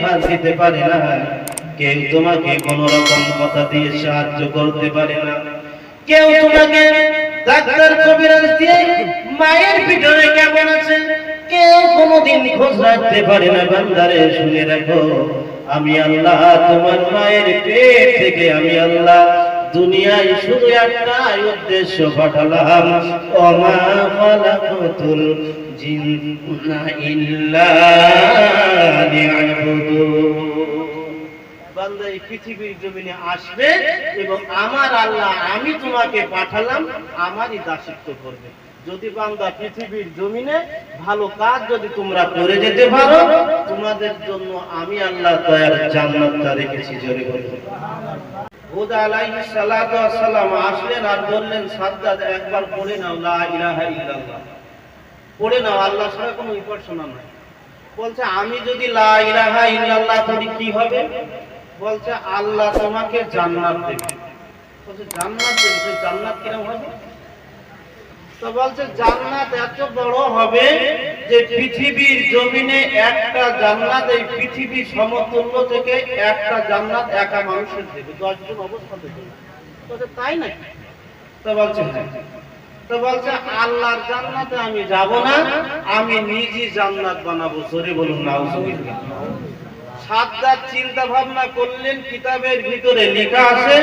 ফাঁস দিতে পারে না। কেউ তোমাকে কোন রকম কথা দিয়ে সাহায্য করতে পারে না। কেউ তোমাকে ডাক্তার কবিরাজ দিয়ে মায়ের ভিতরে কেমন আছে? কেউ কোনোদিন খোঁজ রাখতে পারে না। বান্দারে, শুনে রাখো, আমি আল্লাহ, তোমার মায়ের পেট থেকে আমি আল্লাহ দুনিয়ায় শুধু একটাই উদ্দেশ্য পাঠালাম। ওমা খালাকাতুল জিন্না ইল্লা বান্দা, এই পৃথিবীর জমিনে আসবে এবং আমার আল্লাহ, আমি তোমাকে পাঠালাম, আমারই দাসিত্ব করবে। যদি বান্দা পৃথিবীর জমিনে ভালো কাজ যদি তোমরা করে যেতে পারো, তোমাদের জন্য আমি আল্লাহ দয়ার জান্নাতটা রেখেছি, জোরে বলব আসলেন আর বললেন সাদ্দাদ একবার পড়ে নাও, লা ইলাহা ইল্লাল্লাহ। পড়ে নাও, আল্লাহ ছাড়া কোনো উপাসনা নাই। বলছে, আমি যদি লা ইল্লাল্লাহ পড়ি, কি হবে? বলছে, আল্লাহ তোমাকে জান্নাত দেবে। বলছে, জান্নাত দেবে? জান্নাত কীরকম হবে? তো বলছে, জান্নাত এত বড় হবে যে পৃথিবীর জমিনে একটা জান্নাত, এই থেকে একটা জান্নাত একা মানুষের তাই নাকি? বলছে হ্যাঁ। তো বলছে, আল্লাহর জান্নাতে আমি যাব না, আমি নিজে জান্নাত বানাবো। সরে বলুন, নাউজুবিল্লাহ। সাতটা চিন্তা ভাবনা করলেন, কিতাবের ভিতরে লেখা আছে,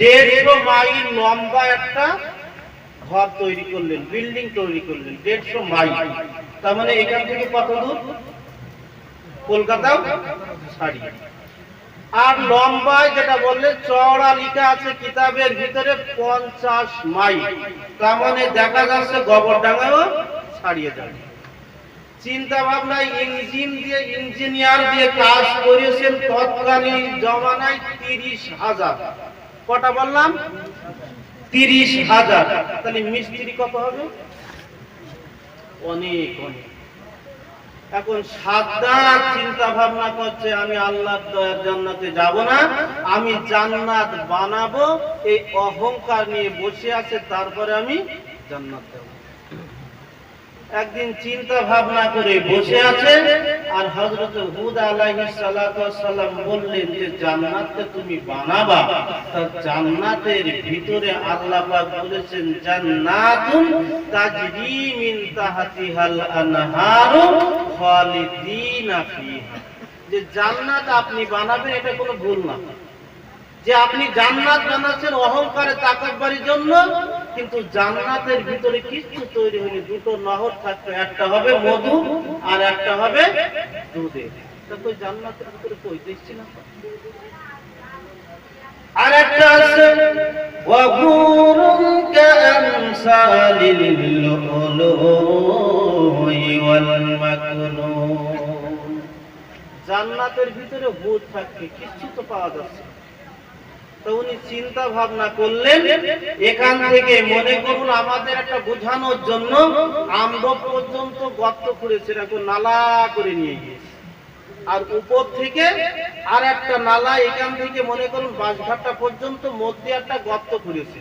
দেড়শো মাইল লম্বা একটা ঘর তৈরি করলেন, বিল্ডিং তৈরি করলেন, দেড়শো মাইল। তার মানে এখান থেকে কত দূর? কলকাতাও? ছাড়িয়ে আর লম্বায় যেটা বললে চওড়া লিখা আছে কিতাবের ভিতরে পঞ্চাশ মাইল। তার মানে দেখা যাচ্ছে গোবরডাঙ্গাও ছাড়িয়ে যাবে। চিন্তা ভাবনা, ইঞ্জিন দিয়ে, ইঞ্জিনিয়ার দিয়ে কাজ করেছেন তৎকালীন জমানায় তিরিশ হাজার। কটা বললাম? তিরিশ হাজার। তাহলে মিস্ত্রি কত হবে? অনেক অনেক। এখন সাদা চিন্তা ভাবনা করছে, আমি আল্লাহ দয়ার জান্নাতে যাব না, আমি জান্নাত বানাবো, এই অহংকার নিয়ে বসে আছে, তারপরে আমি জান্নাত দেব একদিন চিন্তা ভাবনা করে বসে আছে আর হযরত হুদ সালাম বললেন যে জান্নাতকে তুমি বানাবা। তা জান্নাতের ভিতরে আল্লাহ বলেছেন, জান্নাতুন তাজরি মিন তাহতিহাল আনহারু খালিদিনা ফিহা। যে জান্নাত আপনি বানাবেন, এটা কোনো ভুল না। যে আপনি জান্নাত বানাচ্ছেন অহংকারে তাকব্বরের জন্য কিন্তু জান্নাতের ভিতরে কিছু তৈরি হয়নি। দুটো নহর থাকবে একটা হবে মধু আর একটা হবে দুধে। তা জান্নাতের ভিতরে কই? দেখছি না জান্নাতের ভিতরে ভূত থাকবে কিছু তো পাওয়া যাচ্ছে। তো উনি চিন্তা ভাবনা করলেন, এখান থেকে মনে করুন আমাদের একটা বোঝানোর জন্য পর্যন্ত গর্ত নালা করে নিয়ে গিয়েছে। আর উপর থেকে আর একটা নালা এখান থেকে মনে করুন বাঁশঘাটটা পর্যন্ত মধ্যে একটা গর্ত করেছে।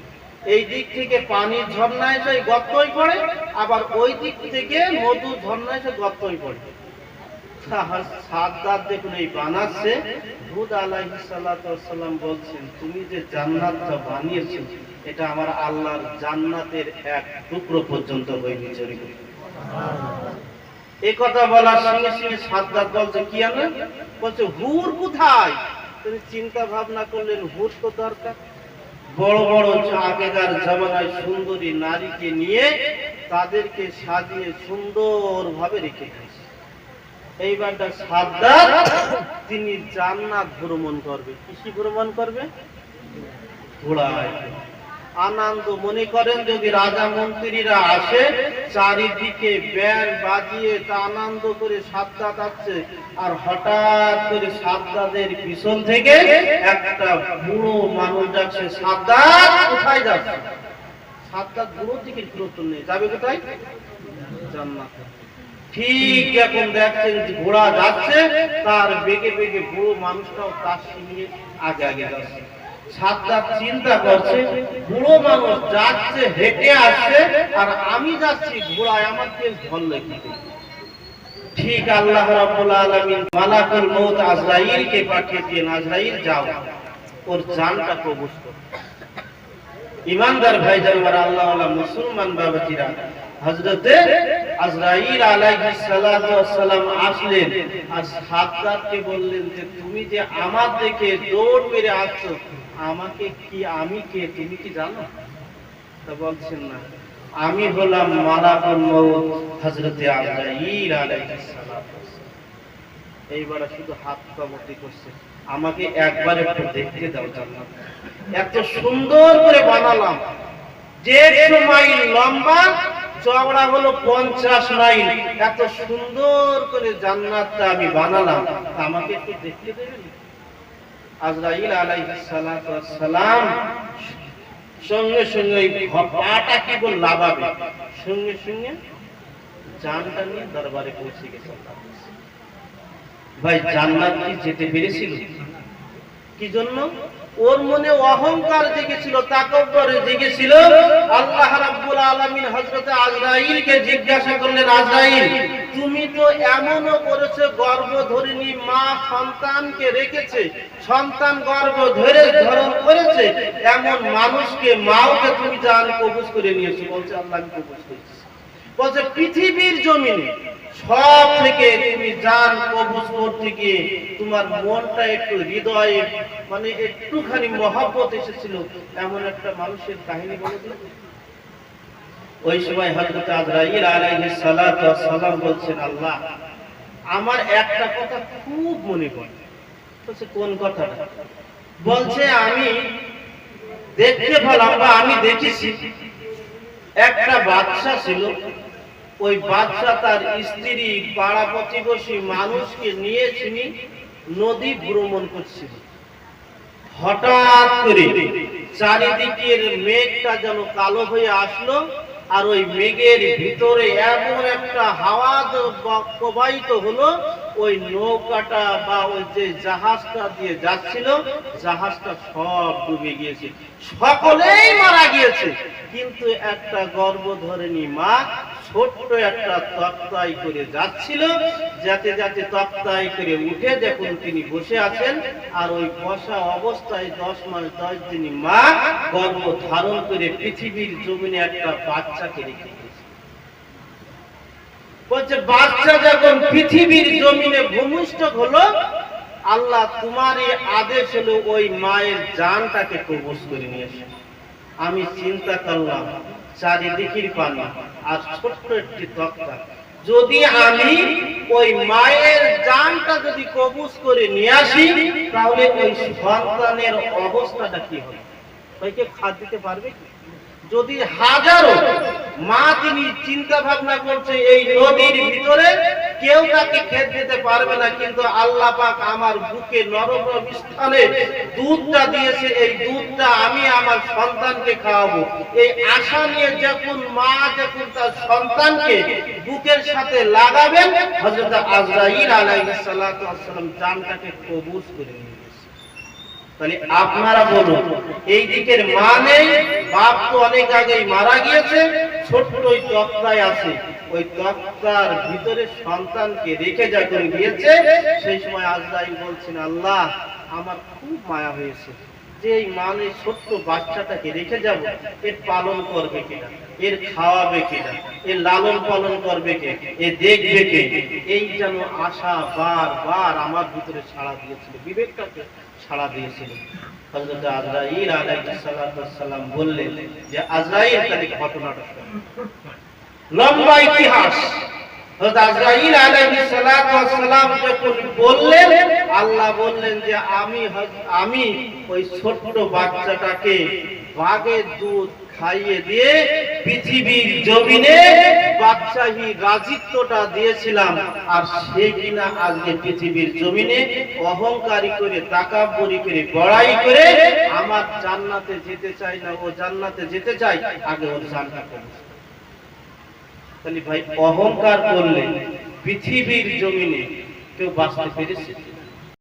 এই দিক থেকে পানির ঝর্ণা এসে গর্তই পড়ে, আবার ওই দিক থেকে মধু ঝর্ণা এসে গর্তই পড়ে। তুমি হুর কোথায়? চিন্তা ভাবনা করলেন, হুর তো দরকার। বড় বড় আগেকার জামানায় সুন্দরী নারীকে নিয়ে তাদেরকে সাজিয়ে সুন্দর ভাবে রেখে দিয়েছে এইবারটা সাদ্দাত তিনি জান্নাত ভ্রমণ করবে। কৃষি ভ্রমণ করবে? আনন্দ মনে করেন, যদি রাজা মন্ত্রীরা আসে, চারিদিকে ব্যান্ড বাজিয়ে তা আনন্দ করে সাদ্দাত আসছে, আর হঠাৎ করে সাদ্দাদের পিছন থেকে একটা বুড়ো মানুষ যাচ্ছে, সাদ্দাত কোথায় যাচ্ছে? সাদ্দাত বুড়ো দিকে দূরত্ব নেই, যাবে কোথায়? জান্নাতে। ঠিক এখন দেখছেন ঘোড়া যাচ্ছে, তার বেগে বেগে বুড়ো মানুষটাও তার সঙ্গে আগে আগে যাচ্ছে। সাতটা চিন্তা করছে, বুড়ো মানুষ যাচ্ছে, হেঁটে আসছে, আর আমি যাচ্ছি ঘোড়ায়, আমার তেল ধরলে কি ঠিক আল্লাহ রাব্বুল আলামিন মালাকুল মউত আজরাইলকে পাঠিয়ে দিয়ে আজরাইল, যাও। ওর জানটা কবজ ইমানদার ভাইজান মারা আল্লাহ মুসলমান বাবাজিরা আমি হলাম মালাকুল মউত ওয়াস শুধু হাত কামতি করছে। আমাকে একবার একটু দেখতে দাও জান্নাত। এত সুন্দর করে বানালাম। যে মাইল লম্বা চওড়া হলো পঞ্চাশ মাইল। এত সুন্দর করে জান্নাতটা আমি বানালাম। আমাকে একটু দেখতে দেবেন? সঙ্গে সঙ্গে সঙ্গে সঙ্গে নিয়ে দরবারে পৌঁছে গেছে। ভাই, জান্নাত কি যেতে কি জন্য? ওর মনে অহংকার জেগেছিল, তাকব্বরে জেগেছিল। আল্লাহ রাব্বুল আলামিন হযরত আজরাইলকে জিজ্ঞাসা করলেন, আজরাইল, তুমি তো এমনও করেছে করেছ গর্ভধারিণী মা সন্তানকে রেখেছে, সন্তান গর্ভ ধরে ধারণ করেছে, এমন মানুষকে মাওকে তুমি জান কবুজ করে নিয়েছো। বলছে, আল্লাহ, আমি কবুজ করেছি। বলছে, পৃথিবীর জমিনে সব থেকে তুমি জান কবুজ করতে গিয়ে তোমার মনটা একটু হৃদয়ে মানে একটুখানি মহাব্বত এসেছিল, এমন একটা মানুষের কাহিনী বলে দিন ওই সময় হযরত আজরাইল আলাইহিস সালাতু ওয়াস সালাম বলছেন, আল্লাহ, আমার একটা কথা খুব মনে পড়ে। বলছে কোন কথাটা? বলছে, আমি দেখতে পেলাম বা আমি দেখেছি। একটা বাদশা ছিল ওই বাচ্চা তার স্ত্রী পাড়া প্রতিবেশী মানুষকে নিয়ে তিনি নদী ভ্রমণ করছিল। হঠাৎ করে চারিদিকের মেঘটা যেন কালো হয়ে আসলো আর ওই মেঘের ভিতরে এমন একটা হাওয়া প্রবাহিত হলো, ওই নৌকাটা বা ওই যে জাহাজটা দিয়ে যাচ্ছিল, জাহাজটা সব ডুবে গিয়েছে। সকলেই মারা গিয়েছে, কিন্তু একটা গর্ভধারিণী মা ছোট্ট একটা তক্তাই করে যাচ্ছিল। যাতে যাতে তক্তাই করে উঠে যখন তিনি বসে আছেন আর ওই বসা অবস্থায় দশ মাস, দশ দিনই মা গর্ভ ধারণ করে পৃথিবীর জমিনে একটা বাচ্চাকে রেখে বলছে, বাচ্চা যখন পৃথিবীর জমিনে ভূমিষ্ঠ হলো, আল্লাহ তোমার এই আদেশ হলো ওই মায়ের জানটাকে কবজ করে নিয়ে এসে। আমি চিন্তা করলাম, চারিদিকের পানি আর ছোট্ট একটি তক্তা যদি আমি ওই মায়ের জানটা যদি কবুজ করে নিয়ে আসি, তাহলে ওই সন্তানের অবস্থাটা কি হবে? ওইকে খাদ দিতে পারবে কি? যদি হাজারো মা তিনি চিন্তা ভাবনা করছে এই নদীর ভিতরে, কেউ তাকে খেত দিতে পারবে না, কিন্তু আল্লাহ পাক আমার বুকে নরম স্থানে দুধটা দিয়েছে, এই দুধটা আমি আমার সন্তানকে খাওয়াবো এই আশা নিয়ে যখন মা যখন তার সন্তানকে বুকের সাথে লাগাবেন, হযরত আজরাইল আলাইহিস সালাতু ওয়াস সালাম জানটাকে কবুজ করে নিয়ে গেছে। তাহলে আপনারা বলুন, এই দিকের মা নেই বাপ তো অনেক আগেই মারা গিয়েছে, ছোট্ট ওই তক্তায় আছে। ওই তক্তার ভিতরে সন্তানকে রেখে যখন গিয়েছে সেই সময় আজরাইল বলছেন, আল্লাহ, আমার খুব মায়া হয়েছে। যে এই মানে ছোট্ট বাচ্চাটাকে রেখে যাব, এর পালন করবে কিনা এর খাওয়াবে কিনা এর লালন পালন করবে কে? এ দেখবে কে? এই যেন আশা বার বার আমার ভিতরে সাড়া দিয়েছিল। বিবেকটাকে ছাড়া দিয়েছিল। লম্বা ইতিহাস। বললেন, আল্লাহ বললেন যে, আমি আমি ওই ছোট্ট বাচ্চাটাকে বাঘের দুধ খাইয়ে দিয়ে পৃথিবীর জমিনে বাদশাহী রাজিত্বটা দিয়েছিলাম। আর সে কিনা আজকে পৃথিবীর জমিনে অহংকারী করে তাকাব্বরি করে, বড়াই করে আমার জান্নাতে যেতে চাই না, ও জান্নাতে যেতে চাই আগে ওর করেছে তাহলে ভাই, অহংকার করলে পৃথিবীর জমিনে কেউ বাঁচতে পেরেছে?